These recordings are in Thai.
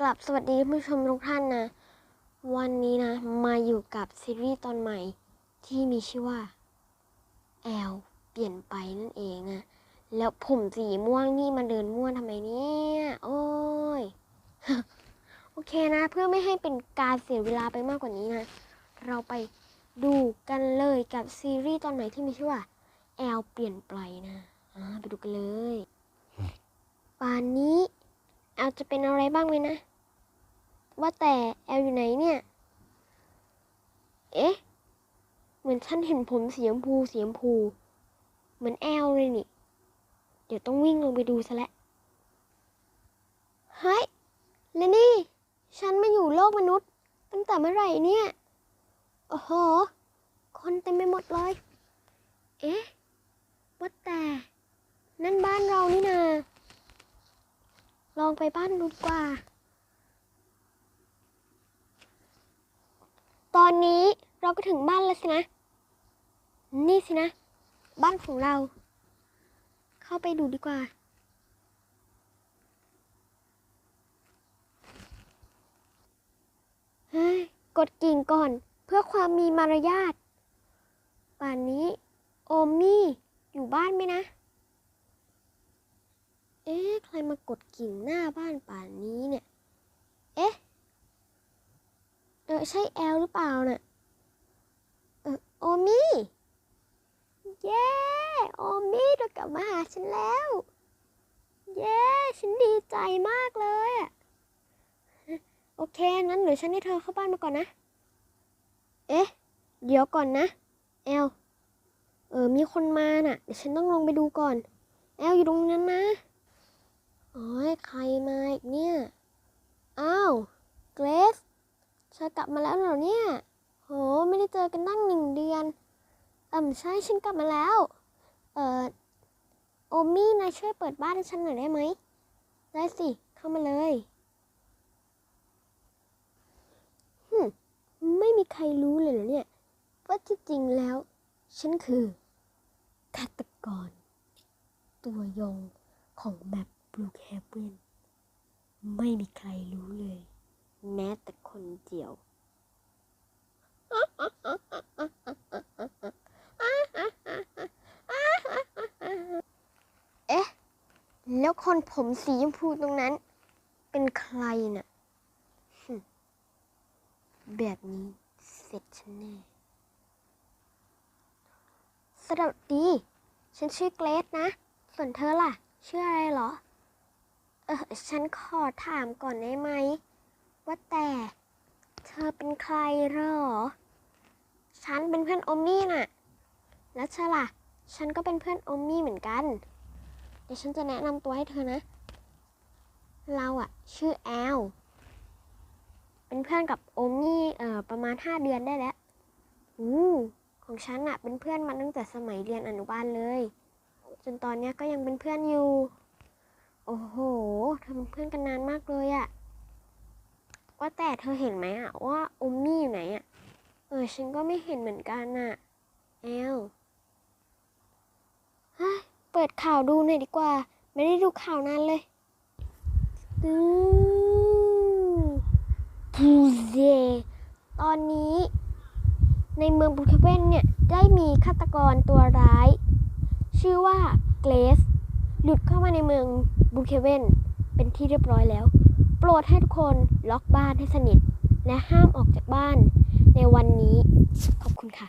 กลับสวัสดีท่านผู้ชมทุกท่านนะ วันนี้นะ มาอยู่กับซีรีส์ตอนใหม่ที่มีชื่อว่าแอลเปลี่ยนไปนั่นเองอะแล้วผมสีม่วงนี่มาเดินม่วทำไมเนี่ยโอ้ย โอเคนะ เพื่อไม่ให้เป็นการเสียเวลาไปมากกว่านี้นะ เราไปดูกันเลยกับซีรีส์ตอนใหม่ที่มีชื่อว่าแอลเปลี่ยนไปนะอ่าไปดูกันเลยป่านนี้ แอลจะเป็นอะไรบ้างไหมนะ ว่าแต่แอลอยู่ไหนเนี่ย เอ๊ะ เหมือนฉันเห็นผมสีชมพูสีชมพู เหมือนแอลเลยนี่ เดี๋ยวต้องวิ่งลงไปดูซะแล้วเฮ้ยเลนี่ ฉันมาอยู่โลกมนุษย์ ตั้งแต่เมื่อไหร่เนี่ย โอ้โห คนเต็มไปหมดเลย เอ๊ะว่าแต่ นั่นบ้านเรานี่นา ลองไปบ้านดูดีกว่า ตอนนี้เราก็ถึงบ้านแล้วสินะ นี่สินะ บ้านของเรา เข้าไปดูดีกว่า เฮ้ย กดกิ่งก่อนเพื่อความมีมารยาท ป่านนี้ โอมมี่อยู่บ้านไหมนะ เอ๊ะ ใครมากดกิ่งหน้าบ้านป่านนี้เนี่ย เอ๊ะ เออใช่แอลหรือเปล่าเน่ะเออโอมี่เย้ โอมี่เธอกลับมาหาฉันแล้ว เย้ ฉันดีใจมากเลยอะโอเค งั้นเดี๋ยวฉันให้เธอเข้าบ้านมาก่อนนะ เอ๊ะ เดี๋ยวก่อนนะ แอล เออ มีคนมาน่ะ เดี๋ยวฉันต้องลงไปดูก่อน แอลอยู่ตรงนั้นนะ โอ้ยใครมาอีกเนี่ย อ้าวเกรซเธอกลับมาแล้วเหรอเนี่ย โห ไม่ได้เจอกันตั้งหนึ่งเดือนอืมใช่ฉันกลับมาแล้ว เอ่อโอมี่นายช่วยเปิดบ้านให้ฉันหน่อยได้ไหม ได้สิ เข้ามาเลยฮึมไม่มีใครรู้เลยเหรอเนี่ย ว่าที่จริงแล้ว ฉันคือฆาตกร ตัวยงของแมป บลูแคเวนไม่มีใครรู้เลย แม้แต่คนเดียว เอ๊ะ แล้วคนผมสีชมพูตรงนั้น เป็นใครน่ะแบบนี้เสร็จฉันแน่สวัสดี ฉันชื่อเกรซนะ ส่วนเธอล่ะ ชื่ออะไรเหรอ เออฉันขอถามก่อนได้ไหม ว่าแต่เธอเป็นใครเหรอ ฉันเป็นเพื่อนโอมมี่น่ะ แล้วเธอล่ะ ฉันก็เป็นเพื่อนโอมมี่เหมือนกัน เดี๋ยวฉันจะแนะนำตัวให้เธอนะ เราอะชื่อแอล เป็นเพื่อนกับโอมมี่เอ่อประมาณ 5 เดือนได้แล้วอู้ของฉันอะเป็นเพื่อนมาตั้งแต่สมัยเรียนอนุบาลเลย จนตอนนี้ก็ยังเป็นเพื่อนอยู่ โอ้โห เธอเป็นเพื่อนกันนานมากเลยอะว่าแต่เธอเห็นไหมอะว่าอมมี่อยู่ไหนอะเออฉันก็ไม่เห็นเหมือนกันอะแอลเฮ้ยเปิดข่าวดูหน่อยดีกว่า ไม่ได้ดูข่าวนานเลยอืมบูเซตอนนี้ ในเมืองบูเคเวนเนี่ยได้มีฆาตกรตัวร้าย ชื่อว่าเกรซหลุดเข้ามาในเมืองบูเคเวน ที่เรียบร้อยแล้ว โปรดให้ทุกคนล็อกบ้านให้สนิท และห้ามออกจากบ้าน ในวันนี้ขอบคุณค่ะ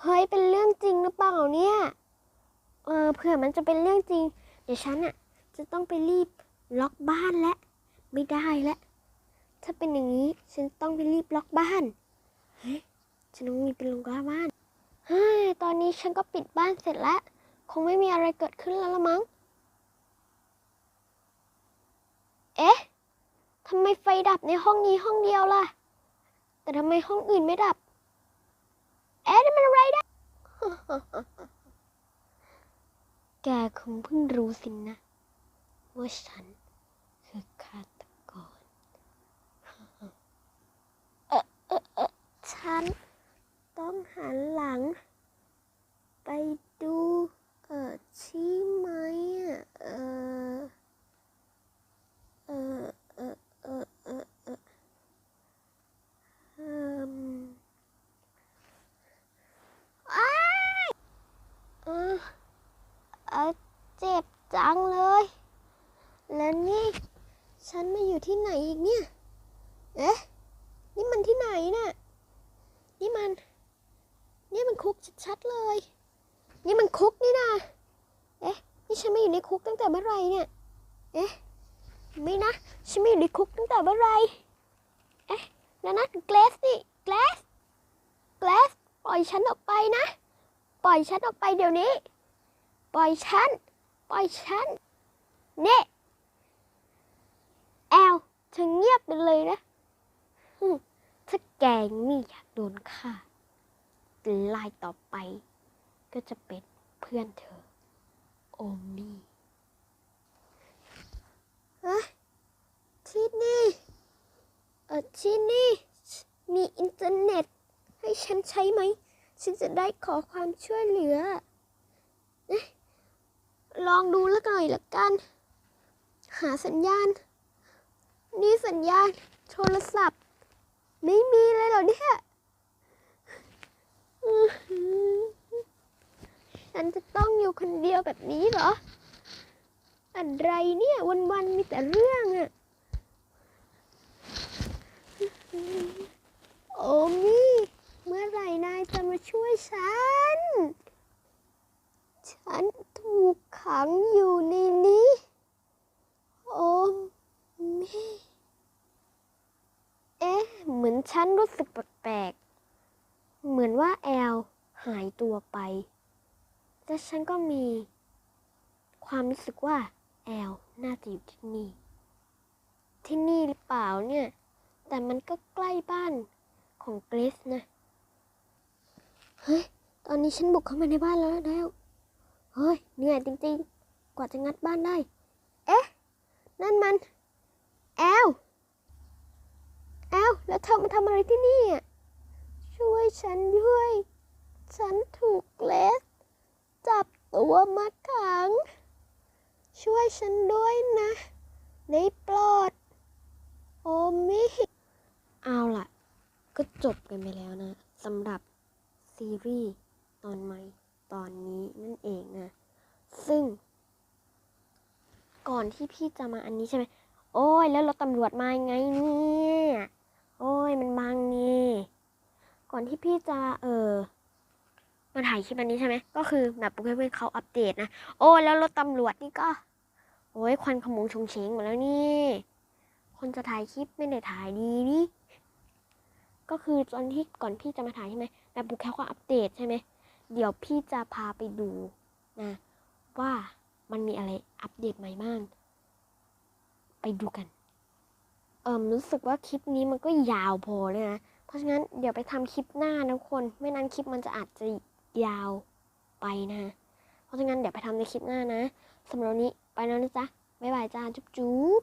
เฮ้ย เป็นเรื่องจริงหรือเปล่าเนี่ยเออเผื่อมันจะเป็นเรื่องจริง เดี๋ยวฉันอะจะต้องไปรีบล็อกบ้านและ ไม่ได้แล้วถ้าเป็นอย่างนี้ฉันต้องไปรีบล็อกบ้านเฮ้ยฉันต้องมีเป็นลงกล้าบ้านเฮ้ยตอนนี้ฉันก็ปิดบ้านเสร็จแล้ว คงไม่มีอะไรเกิดขึ้นแล้วละมั้ง เอ๊ะทำไมไฟดับในห้องนี้ห้องเดียวล่ะ แต่ทำไมห้องอื่นไม่ดับ เอ๊ะนี่มันอะไรนะแกคงเพิ่งรู้สินนะ ว่าฉันคือฆาตกร เออเออเออฉันต้องหันหลัง ไปดู เออใช่ไหมอะ เออ เออ จ็บจังเลย แล้วนี่ ฉันมาอยู่ที่ไหนอีกเนี่ย เอ๊ะ นี่มันที่ไหนน่ะ นี่มัน นี่มันคุกชัดๆเลย นี่มันคุกนี่นะเอ๊ะ นี่ฉันม่อยู่ในคุกตั้งแต่เมื่อไรเนี่ย เอ๊ะ ไม่นะ ฉันม่อยู่ในคุกตั้งแต่เมื่อไรเอ๊ะแล้วนั่นเกรสนี่เกรสเกรสปล่อยฉันออกไปนะ ปล่อยฉันออกไปเดี๋ยวนี้ ปล่อยฉัน ปล่อยฉัน เน่แอลเธอเงียบไปเลยนะถ้าแกงนี่อยากโดนฆ่าลายต่อไป ก็จะเป็นเพื่อนเธอ โอมี่ฮะที่นี่ เออที่นี่ มีอินเทอร์เน็ต ให้ฉันใช้ไหม ฉันจะได้ขอความช่วยเหลือ องดูแล้วหน่อยละกัน หาสัญญาณ นี่สัญญาณ โทรศัพท์ ไม่มีเลยเหรอเนี่ยอื้อหือฉันจะต้องอยู่คนเดียวแบบนี้เหรอ อะไรเนี่ยวันๆมีแต่เรื่องอะโอมี่เมื่อไหร่นายจะมาช่วยฉัน ฉัน ถูกขังอยู่ในนี้ โอ้มี่เอ๊ะ เหมือนฉันรู้สึกแปลกๆ เหมือนว่าแอลหายตัวไป แต่ฉันก็มี ความรู้สึกว่าแอลน่าจะอยู่ที่นี่ ที่นี่หรือเปล่าเนี่ย แต่มันก็ใกล้บ้านของเกรซนะ เฮ้ย ตอนนี้ฉันบุกเข้ามาในบ้านแล้วแล้ว เฮ้ย เหนื่อยจริงๆ กว่าจะงัดบ้านได้ เอ๊ะ นั่นมัน แอล แอล แล้วเธอมาทำอะไรที่นี่อะ ช่วยฉันด้วย ฉันถูกเกรซจับตัวมาขัง ช่วยฉันด้วยนะได้โปรดโอมิเอาล่ะ ก็จบกันไปแล้วนะสำหรับซีรีส์ตอนใหม่ตอนนี้นั่นเองนะ ซึ่ง ก่อนที่ พี่จะมาอันนี้ใช่ไหม โอ้ยแล้วรถตำรวจมาไงเนี่ย โอ้ยมันบังนี่ก่อนที่พี่จะเออมาถ่ายคลิปอันนี้ใช่ไหม ก็คือแบบเพื่อนๆเขาอัปเดตนะ โอ้ยแล้วรถตำรวจนี่ก็ โอ้ยควันขโมงชงเชงหมดแล้วนี่ คนจะถ่ายคลิปไม่ได้ถ่ายดีนี่ก็คือตอนที่ก่อนพี่จะมาถ่ายใช่ไหมแบบบุคแค่ก็อัปเดตใช่ไหม เดี๋ยวพี่จะพาไปดูนะว่ามันมีอะไรอัปเดตใหม่บ้าง ไปดูกัน เอิมรู้สึกว่าคลิปนี้มันก็ยาวพอเลยนะ เพราะฉะนั้นเดี๋ยวไปทำคลิปหน้านะคน ไม่นั้นคลิปมันจะอาจจะยาวไปนะ เพราะฉะนั้นเดี๋ยวไปทำในคลิปหน้านะสำหรับวันนี้ไปแล้วนะจ๊ะบ๊ายบายจ้าจุ๊บจุ๊บ